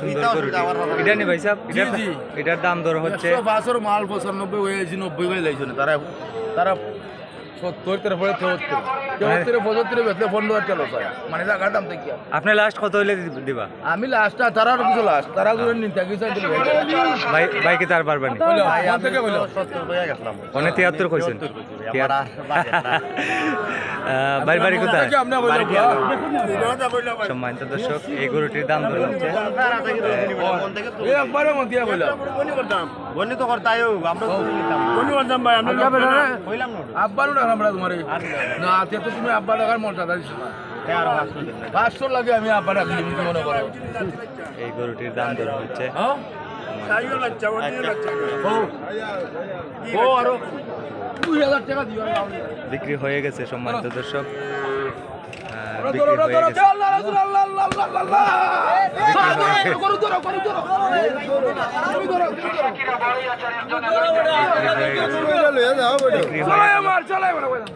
সুন্দর এটা নি ভাই সাহেব এটার দাম দর হচ্ছে? মাল পঁচানব্বই নব্বই হয়ে না। তারা তারা সত্তর তেরো পরে তেহত্তর তেহত্তরে পঁচাত্তরে বেতলে পনেরো হাজার টাকা মানে টাকার দাম থেকে আপনি লাস্ট কত হইলে দিবা? আমি লাস্টটা তারা কিছু লাস্ট তারা নিন ভাই বাইকে তার পারবেন থেকে বলো? অনেক তিয়াত্তর কইছেন। বাড়ি বাড়ি কোথায় সম্মানিত দর্শক এই গরুটির দাম দর হচ্ছে মনে এই গরুটির দাম দর হচ্ছে হ্যাঁ তাইও লাগছে বন্যি লাগছে ও আরও দুই হাজার টাকা দিও বিক্রি হয়ে গেছে সম্মানিত দর্শক হয়ে হয়ে হয়ে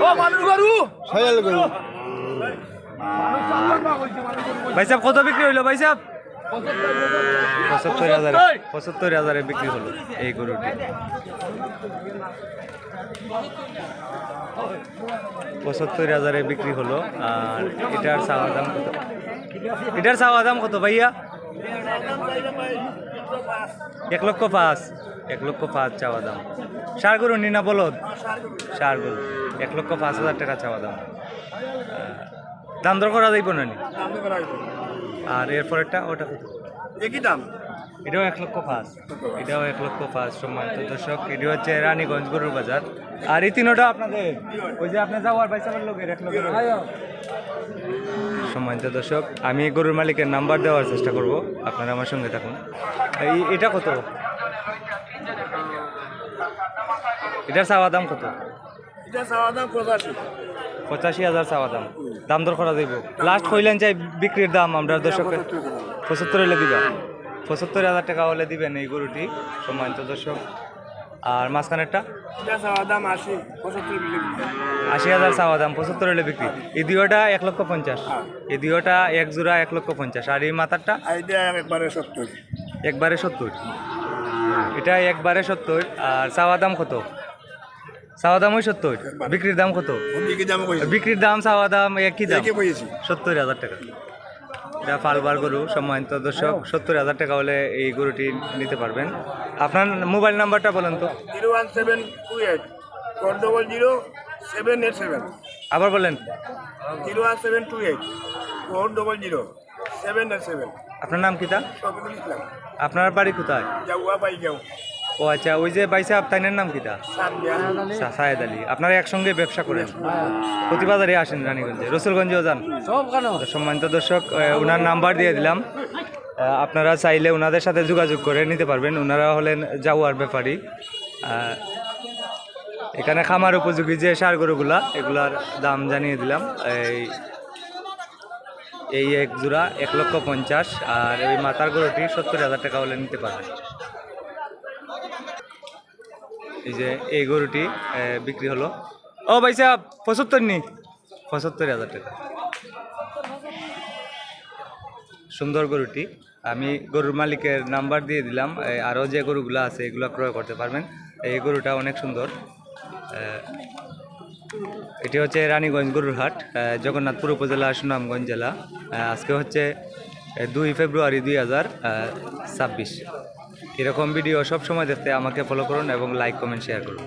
ও মানুষ গরু আলাইহি ওয়াসাল্লাম ভাই সাহেব, কত বিক্রি হইল ভাই সাহেব? পঁচাত্তর হাজারে পঁচাত্তর হাজারে বিক্রি হলো এই গরুটি। পঁচাত্তর হাজারে বিক্রি হলো, আর এটার চাওয়া দাম কত? এটার চাওয়া দাম কত ভাইয়া? এক লক্ষ পাঁচ, এক লক্ষ পাঁচ চাওয়া দাম। সার গরু নিনা বলদ? সার গরু, এক লক্ষ পাঁচ হাজার টাকা চাওয়া দাম। দাম দর করা যাইব না? আর এরপরেরটা ওটা কত? একই দাম? এটাও এক লক্ষ পাঁচ। এটাও এক লক্ষ পাঁচ সম্মানিত দর্শক। এটি হচ্ছে রানীগঞ্জ গরুর বাজার। আর এই তিনোটা আপনাদের ওই যে আপনি যাওয়ার বাইসাবের লোকের এক লক্ষ সম্মানিত দর্শক আমি গরুর মালিকের নাম্বার দেওয়ার চেষ্টা করব। আপনারা আমার সঙ্গে থাকুন। এই এটা কত? এটার চাওয়া দাম কত? এটা চাওয়া দাম পঁচাশি। পঁচাশি হাজার চাওয়া দাম। দাম দর করা যাইব। লাস্ট কইলেন চাই বিক্রির দাম আমরা দর্শকের পঁচাত্তর হলে দিবা। পঁচাত্তর হাজার টাকা হলে দিবেন এই গরুটি সম্মানিত দর্শক। আর মাঝখানেরটা? আশি হাজার চাওয়া দাম পঁচাত্তর হলে বিক্রি। এই দুয়োটা এক লক্ষ পঞ্চাশ। এই দুয়োটা এক জোড়া এক লক্ষ পঞ্চাশ। আর এই মাথারটা? একবারে সত্তর। একবারে সত্তর। এটা একবারে সত্তর। আর চাওয়া দাম কত? চাওয়া দাম ওই সত্তর। বিক্রির দাম কত? বিক্রির দাম চাওয়া দাম একই দাম? সত্তর হাজার টাকা। এটা ফালবার গরু সম্মানিত দর্শক সত্তর হাজার টাকা হলে এই গরুটি নিতে পারবেন। আপনার মোবাইল নাম্বারটা বলেন তো। Zero one seven two eight four double zero seven eight seven. আবার বলেন। Zero one seven two eight four double zero seven eight seven. আপনার নাম কিতা আপনার বাড়ি কোথায়? যাওয়া যাও ও আচ্ছা ওই যে বাইসা আপনার নাম কিতা সাত সায়েদ আলী। আপনারা একসঙ্গে ব্যবসা করেন? প্রতিবাজারে আসেন রানীগঞ্জে। রসুলগঞ্জেও যান? সম্মানিত দর্শক ওনার নাম্বার দিয়ে দিলাম। আপনারা চাইলে ওনাদের সাথে যোগাযোগ করে নিতে পারবেন। ওনারা হলেন যাওয়ার ব্যাপারী। এখানে খামার উপযোগী যে সার গরুগুলা এগুলার দাম জানিয়ে দিলাম। এই এই এক জোড়া এক লক্ষ পঞ্চাশ আর এই মাতার গরুটি সত্তর হাজার টাকা হলে নিতে পারবেন। এই যে এই গরুটি বিক্রি হলো। ও ভাই সাহেব, পঁচাত্তর নি? পঁচাত্তর হাজার টাকা। সুন্দর গরুটি। আমি গরুর মালিকের নাম্বার দিয়ে দিলাম। আরও যে গরুগুলো আছে, এগুলো ক্রয় করতে পারবেন। এই গরুটা অনেক সুন্দর। এটি হচ্ছে রানীগঞ্জ গরুর হাট জগন্নাথপুর উপজেলা, সুনামগঞ্জ জেলা। আজকে হচ্ছে দুই ফেব্রুয়ারি দুই হাজার ছাব্বিশ। এরকম ভিডিও সব সময় দেখতে আমাকে ফলো করুন এবং লাইক কমেন্ট শেয়ার করুন।